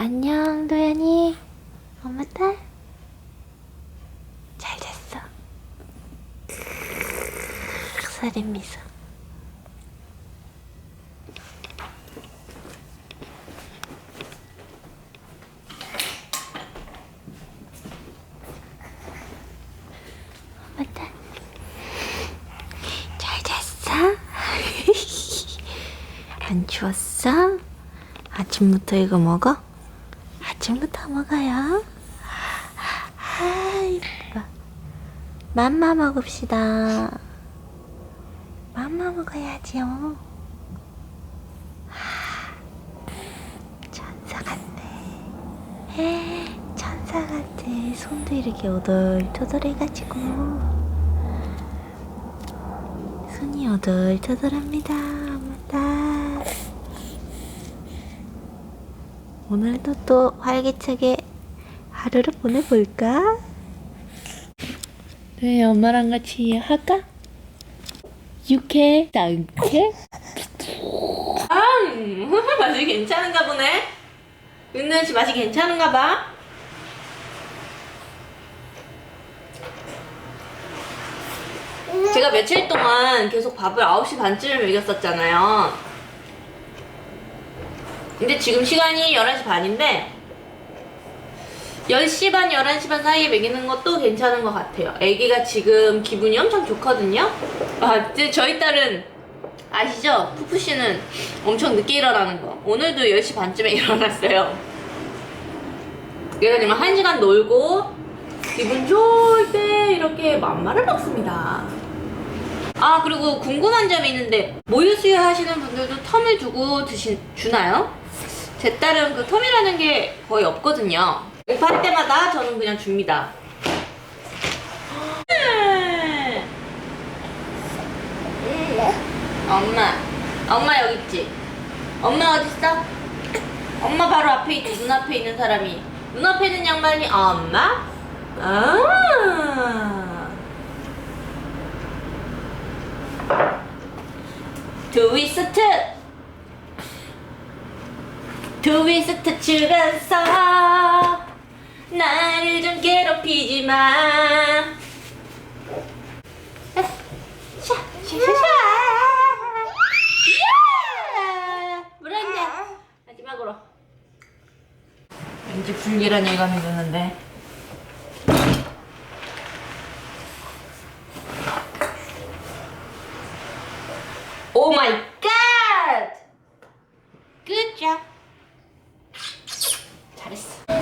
안녕, 도연이. 엄마 딸. 잘 잤어. 살인 미소. 엄마 딸. 잘 잤어? 안 추웠어? 아침부터 이거 먹어? 아침부터 먹어요. 아, 이뻐. 맘마 먹읍시다. 맘마 먹어야지요. 아, 천사 같네. 에, 천사 같아. 손도 이렇게 오돌토돌해가지고. 손이 오돌토돌합니다. 엄마 딸. 오늘도 또 활기차게 하루를 보내볼까? 네, 엄마랑 같이 할까? 육회, 땅회? 음, 맛이 괜찮은가 보네. 윤는 씨 맛이 괜찮은가 봐. 제가 며칠 동안 계속 밥을 9시 반쯤에 먹였었잖아요. 근데 지금 시간이 11시 반인데 10시 반, 11시 반 사이에 먹이는 것도 괜찮은 것 같아요. 아기가 지금 기분이 엄청 좋거든요. 아, 저희 딸은 아시죠? 푸푸 씨는 엄청 늦게 일어나는 거. 오늘도 10시 반쯤에 일어났어요. 그래가지고 1시간 놀고 기분 좋을 때 이렇게 맘마를 먹습니다. 아 그리고 궁금한 점이 있는데 모유 수유 하시는 분들도 텀을 두고 드시, 주나요? 제 딸은 그 텀이라는 게 거의 없거든요. 급할 때마다 저는 그냥 줍니다. 엄마, 엄마 여기 있지? 엄마 어디 있어? 엄마 바로 앞에 있지. 눈앞에 있는 사람이. 눈앞에 있는 양반이 엄마? 아. 트위스트. 트위스트 추면서 나를 좀 괴롭히지 마. 샤, 샤, 샤, 샤. 잔. 마지막으로. 왠지 불길한 예감이 드는데. 오 마이 갓! 굿잡.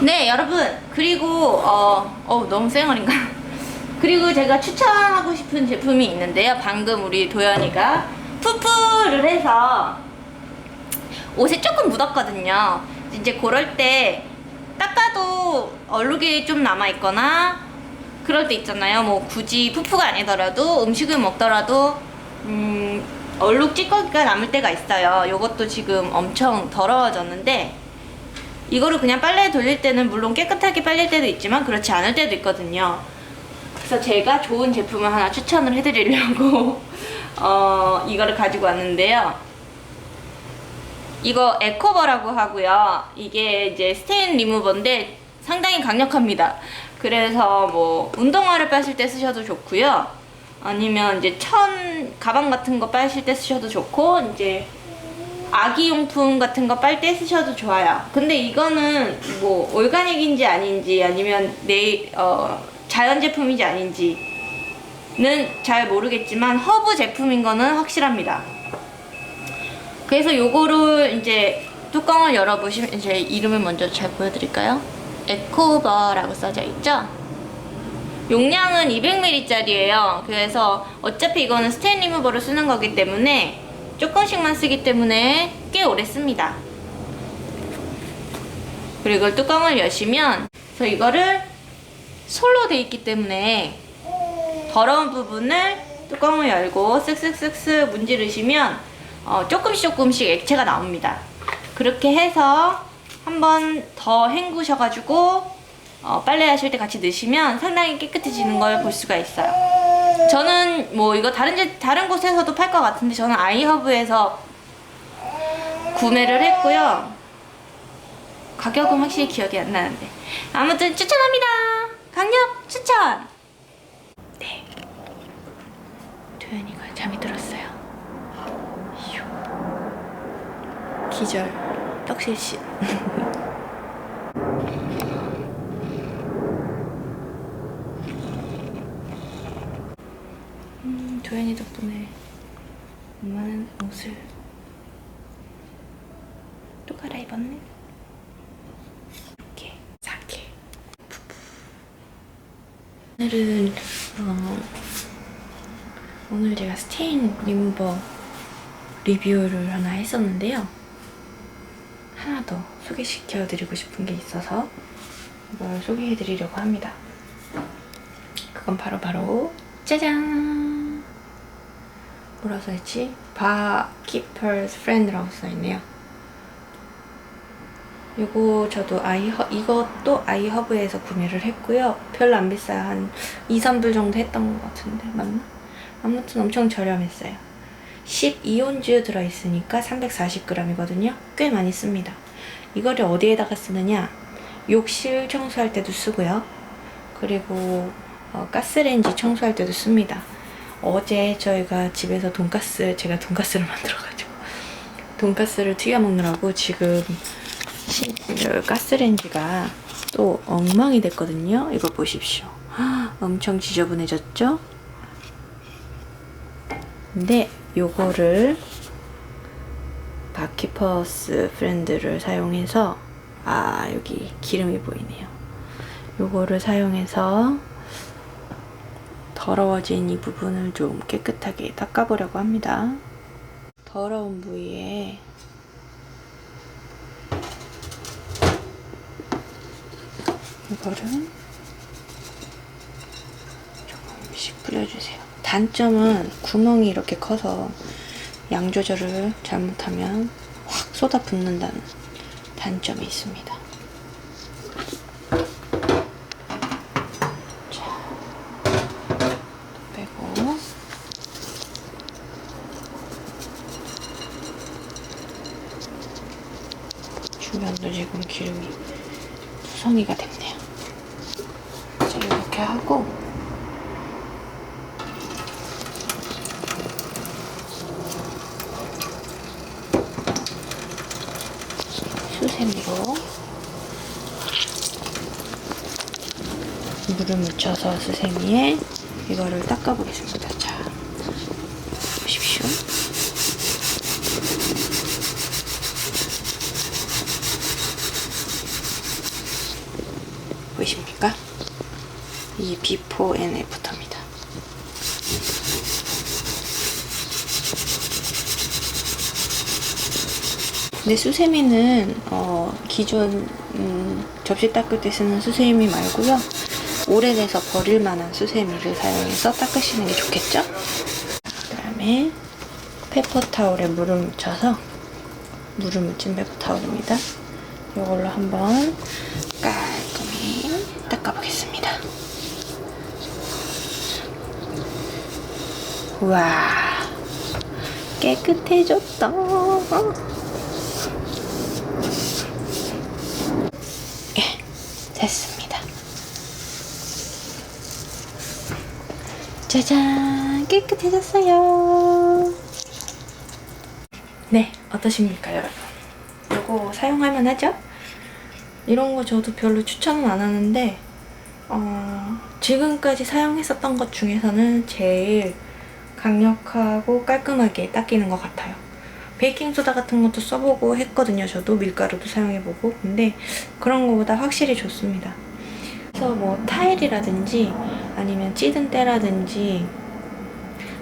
네, 여러분. 그리고 어, 어 너무 쌩얼인가? 그리고 제가 추천하고 싶은 제품이 있는데요. 방금 우리 도연이가 푸푸를 해서 옷에 조금 묻었거든요. 이제 그럴 때 닦아도 얼룩이 좀 남아있거나 그럴 때 있잖아요. 뭐 굳이 푸푸가 아니더라도 음식을 먹더라도 음, 얼룩 찌꺼기가 남을 때가 있어요. 요것도 지금 엄청 더러워졌는데 이거를 그냥 빨래에 돌릴 때는 물론 깨끗하게 빨릴 때도 있지만 그렇지 않을 때도 있거든요. 그래서 제가 좋은 제품을 하나 추천을 해드리려고 어, 이거를 가지고 왔는데요. 이거 에코버라고 하고요. 이게 이제 스테인 리무버인데 상당히 강력합니다. 그래서 뭐 운동화를 빠실 때 쓰셔도 좋고요. 아니면 이제 천 가방 같은 거 빠실 때 쓰셔도 좋고 이제 아기 용품 같은 거빨때 쓰셔도 좋아요. 근데 이거는 뭐 올가닉인지 아닌지 아니면 내 어, 자연 제품인지 아닌지는 잘 모르겠지만 허브 제품인 거는 확실합니다. 그래서 요거를 이제 뚜껑을 열어보시면 제 이름을 먼저 잘 보여드릴까요? 에코버라고 써져 있죠? 용량은 200ml짜리예요. 그래서 어차피 이거는 스테인 리무버를 쓰는 거기 때문에 조금씩만 쓰기 때문에 꽤 오래 씁니다. 그리고 뚜껑을 여시면 그래서 이거를 솔로 돼 있기 때문에 더러운 부분을 뚜껑을 열고 쓱쓱쓱쓱 문지르시면 어, 조금씩 조금씩 액체가 나옵니다. 그렇게 해서 한 번 더 헹구셔가지고 어, 빨래 하실 때 같이 넣으시면 상당히 깨끗해지는 걸 볼 수가 있어요. 저는 뭐 이거 다른 제, 다른 곳에서도 팔 것 같은데 저는 아이허브에서 구매를 했고요. 가격은 확실히 기억이 안 나는데 아무튼 추천합니다. 강력 추천. 네. 도현이가 잠이 들었어요. 휴. 기절 떡실실. 도현이 덕분에 엄마는 옷을 또 갈아입었네. 이렇게 사케. 오늘은 어, 오늘 제가 스테인 리무버 리뷰를 하나 했었는데요. 하나 더 소개시켜드리고 싶은 게 있어서 이걸 소개해드리려고 합니다. 그건 바로 바로 짜잔! 뭐라 써있지? 바 키퍼스 프렌드라고 써있네요. 요거 저도 아이허 이것도 아이허브에서 구매를 했고요. 별로 안 비싸요. 한 2, 3불 정도 했던 것 같은데 맞나? 아무튼 엄청 저렴했어요. 12온즈 들어있으니까 340g이거든요. 꽤 많이 씁니다. 이거를 어디에다가 쓰느냐? 욕실 청소할 때도 쓰고요. 그리고 어, 가스레인지 청소할 때도 씁니다. 어제 저희가 집에서 돈가스, 제가 돈가스를 만들어가지고 돈가스를 튀겨 먹느라고 지금 신, 저 가스레인지가 또 엉망이 됐거든요. 이거 보십시오. 엄청 지저분해졌죠? 근데 요거를 바키퍼스 프렌드를 사용해서 아 여기 기름이 보이네요. 요거를 사용해서 더러워진 이 부분을 좀 깨끗하게 닦아보려고 합니다. 더러운 부위에 이거를 조금씩 뿌려주세요. 단점은 구멍이 이렇게 커서 양 조절을 잘못하면 확 쏟아 붓는다는 단점이 있습니다. 자, 빼고 주변도 지금 기름이 투성이가 됐네요. 자, 이렇게 하고 수세미로 물을 묻혀서 수세미에 이거를 닦아보겠습니다. 자, 보십시오. 보이십니까? 이 비포 앤 애프터입니다. 근데 수세미는 어, 기존 음, 접시 닦을 때 쓰는 수세미 말고요. 오래돼서 버릴 만한 수세미를 사용해서 닦으시는 게 좋겠죠? 그다음에 페퍼 타올에 물을 묻혀서 물을 묻힌 페퍼 타올입니다. 이걸로 한번 깔끔히 닦아보겠습니다. 우와 깨끗해졌다. 예, 됐습니다. 짜잔, 깨끗해졌어요. 네, 어떠십니까, 여러분? 이거 사용할만 하죠? 이런 거 저도 별로 추천은 안 하는데, 어, 지금까지 사용했었던 것 중에서는 제일 강력하고 깔끔하게 닦이는 것 같아요. 베이킹소다 같은 것도 써보고 했거든요. 저도 밀가루도 사용해보고. 근데 그런 거보다 확실히 좋습니다. 그래서 뭐 타일이라든지 아니면 찌든 때라든지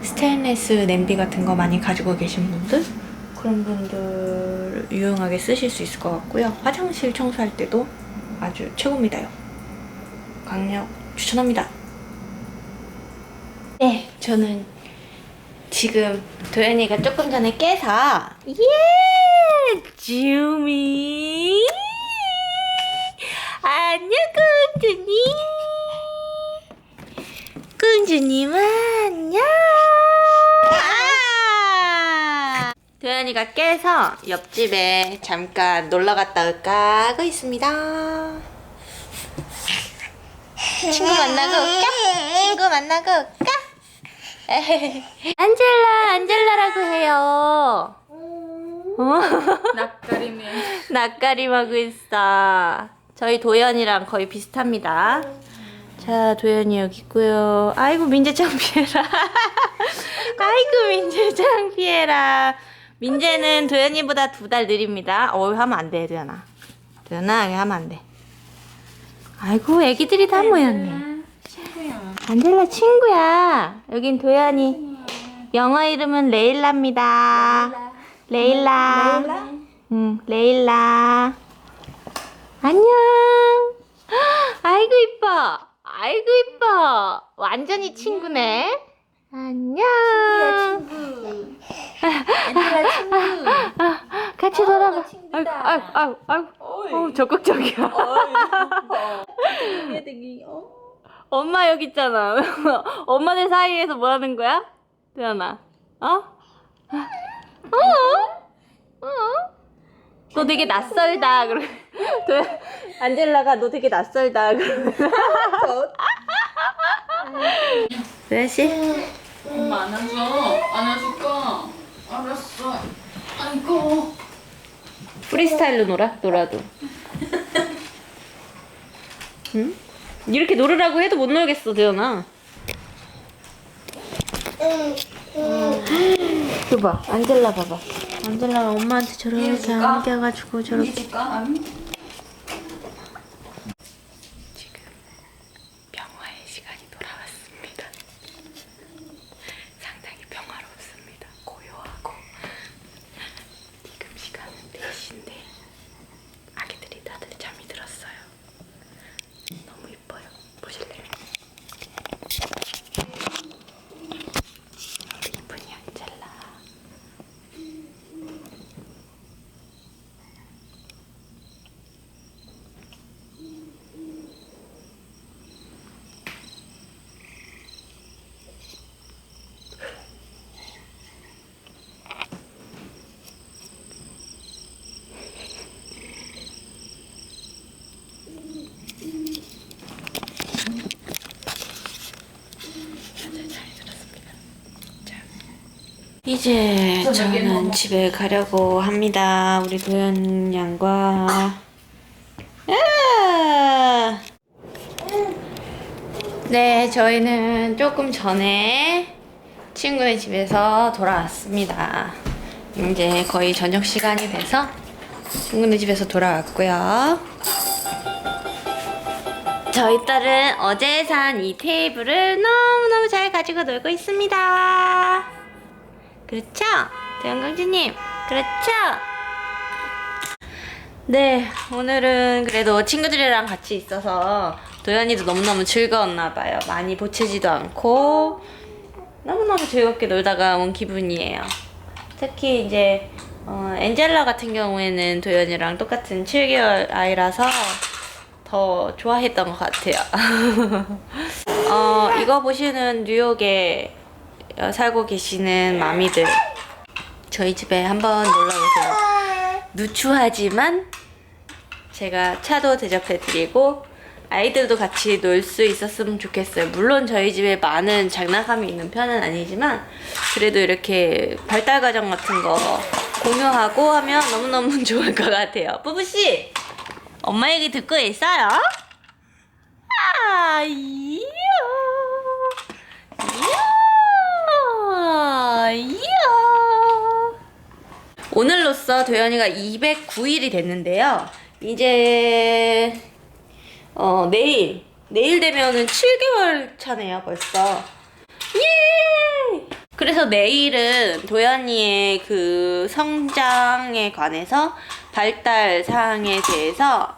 스테인레스 냄비 같은 거 많이 가지고 계신 분들 그런 분들 유용하게 쓰실 수 있을 것 같고요. 화장실 청소할 때도 아주 최고입니다요. 강력 추천합니다. 네, 저는 지금 도현이가 조금 전에 깨서 예 주미 안녕 공주님 공주님 안녕 아! 도현 도현이가 깨서 옆집에 잠깐 놀러 갔다 올까 하고 있습니다. 친구 만나고 올까? 친구 만나고 올까? 안젤라, 안젤라라고 해요. 어? 낯가림에 낯가림하고 있어. 저희 도연이랑 거의 비슷합니다. 자, 도연이 여기 있고요. 아이고 민재 창피해라. 아이고 민재 창피해라. 민재는 도연이보다 두 달 느립니다. 어, 하면 안 돼, 도연아. 도연아, 하면 안 돼. 아이고, 애기들이 다 모였네. 안젤라 친구야. 여긴 도연이. 영어 이름은 레일라입니다. 레일라. 응, 레일라. 안녕. 아이고 이뻐. 아이고 이뻐. 완전히 친구네. 안녕. 아, 같이 놀아봐. 아이고, 아이고, 아이고, 아이고. 어, 적극적이야. 엄마 여기 있잖아. 엄마들 사이에서 뭐 하는 거야? 태연아. 어? 어? 어? 너 되게 낯설다. 그러 도- 안젤라가 너 되게 낯설다. 그러면서. 도현 씨? 엄마 안아줘 안아줄까 알았어 아이고 프리스타일로 놀아? 놀아도. 응? 이렇게 놀으라고 해도 못 놀겠어, 대현아. 이거 봐, 안젤라 봐봐. 안젤라가 엄마한테 저렇게? 안겨가지고 저렇게 평화의 시간이 돌아왔습니다. 상당히 평화롭습니다. 고요하고 지금 시간은 4시인데 아기들이 다들 잠이 들었어요. 너무 이뻐요. 보실래요? 우리 이쁜이 안젤라. 이제 저는 집에 가려고 합니다. 우리 도현 양과. 아! 네, 저희는 조금 전에 친구네 집에서 돌아왔습니다. 이제 거의 저녁 시간이 돼서 친구네 집에서 돌아왔고요. 저희 딸은 어제 산 이 테이블을 너무너무 잘 가지고 놀고 있습니다. 그렇죠? 대영강주님, 그렇죠? 네, 오늘은 그래도 친구들이랑 같이 있어서 도현이도 너무너무 즐거웠나봐요. 많이 보채지도 않고 너무너무 즐겁게 놀다가 온 기분이에요. 특히 이제 어, 엔젤라 같은 경우에는 도현이랑 똑같은 7개월 아이라서 더 좋아했던 것 같아요. 어, 이거 보시는 뉴욕에 어, 살고 계시는 마미들 저희 집에 한번 놀러 오세요. 누추하지만 제가 차도 대접해드리고 아이들도 같이 놀 수 있었으면 좋겠어요. 물론 저희 집에 많은 장난감이 있는 편은 아니지만 그래도 이렇게 발달 과정 같은 거 공유하고 하면 너무너무 좋을 것 같아요. 뿌뿌씨! 엄마 얘기 듣고 있어요? 아, 이야. 이야. 이야. 오늘로써 도현이가 209일이 됐는데요. 이제 어 내일 내일 되면은 7개월 차네요 벌써. 예! 그래서 내일은 도현이의 그 성장에 관해서 발달 사항에 대해서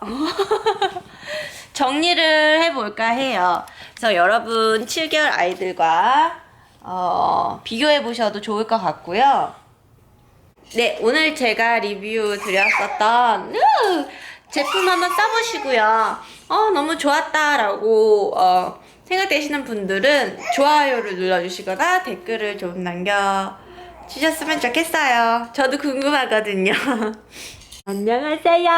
정리를 해볼까 해요. 그래서 여러분 7개월 아이들과 어, 비교해 보셔도 좋을 것 같고요. 네, 오늘 제가 리뷰 드렸었던 으, 제품 한번 써보시고요. 어, 너무 좋았다라고 어, 생각되시는 분들은 좋아요를 눌러주시거나 댓글을 좀 남겨 주셨으면 좋겠어요. 저도 궁금하거든요. 안녕하세요.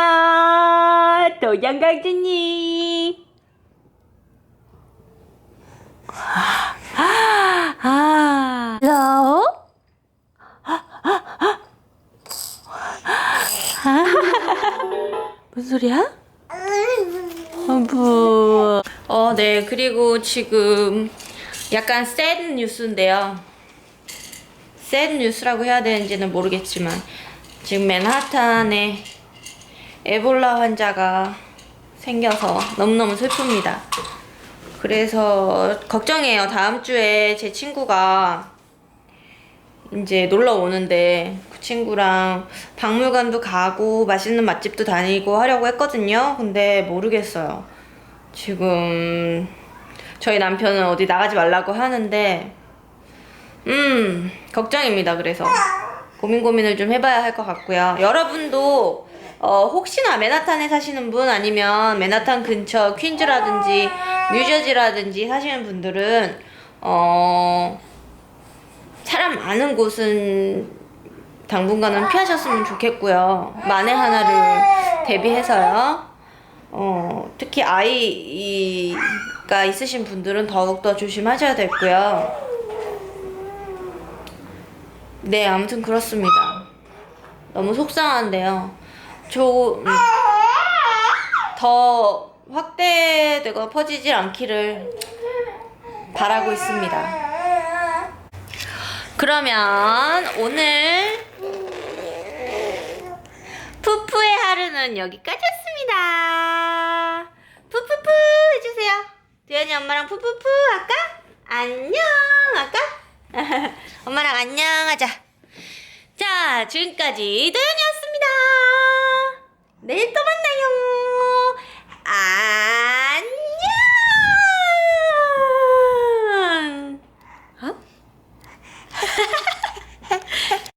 도장강주님. 아, 헬로? 무슨 소리야? 어부. 어, 네. 그리고 지금 약간 샌 뉴스인데요. 샌 뉴스라고 해야 되는지는 모르겠지만 지금 맨하탄에 에볼라 환자가 생겨서 너무너무 슬픕니다. 그래서 걱정해요. 다음 주에 제 친구가 이제 놀러 오는데 그 친구랑 박물관도 가고 맛있는 맛집도 다니고 하려고 했거든요. 근데 모르겠어요. 지금 저희 남편은 어디 나가지 말라고 하는데 음 걱정입니다. 그래서 고민 고민을 좀 해봐야 할 것 같고요. 여러분도 어, 혹시나 맨하탄에 사시는 분 아니면 맨하탄 근처 퀸즈라든지 뉴저지라든지 사시는 분들은 어 사람 많은 곳은 당분간은 피하셨으면 좋겠고요. 만에 하나를 대비해서요. 어, 특히 아이가 있으신 분들은 더욱더 조심하셔야 되고요. 네, 아무튼 그렇습니다. 너무 속상한데요. 저, 음, 더 확대되고 퍼지질 않기를 바라고 있습니다. 그러면 오늘 푸푸의 하루는 여기까지였습니다. 푸푸푸 해주세요. 두현이 엄마랑 푸푸푸 할까? 안녕 할까? 엄마랑 안녕 하자. 자, 지금까지 도현이었습니다. 내일 또 만나요.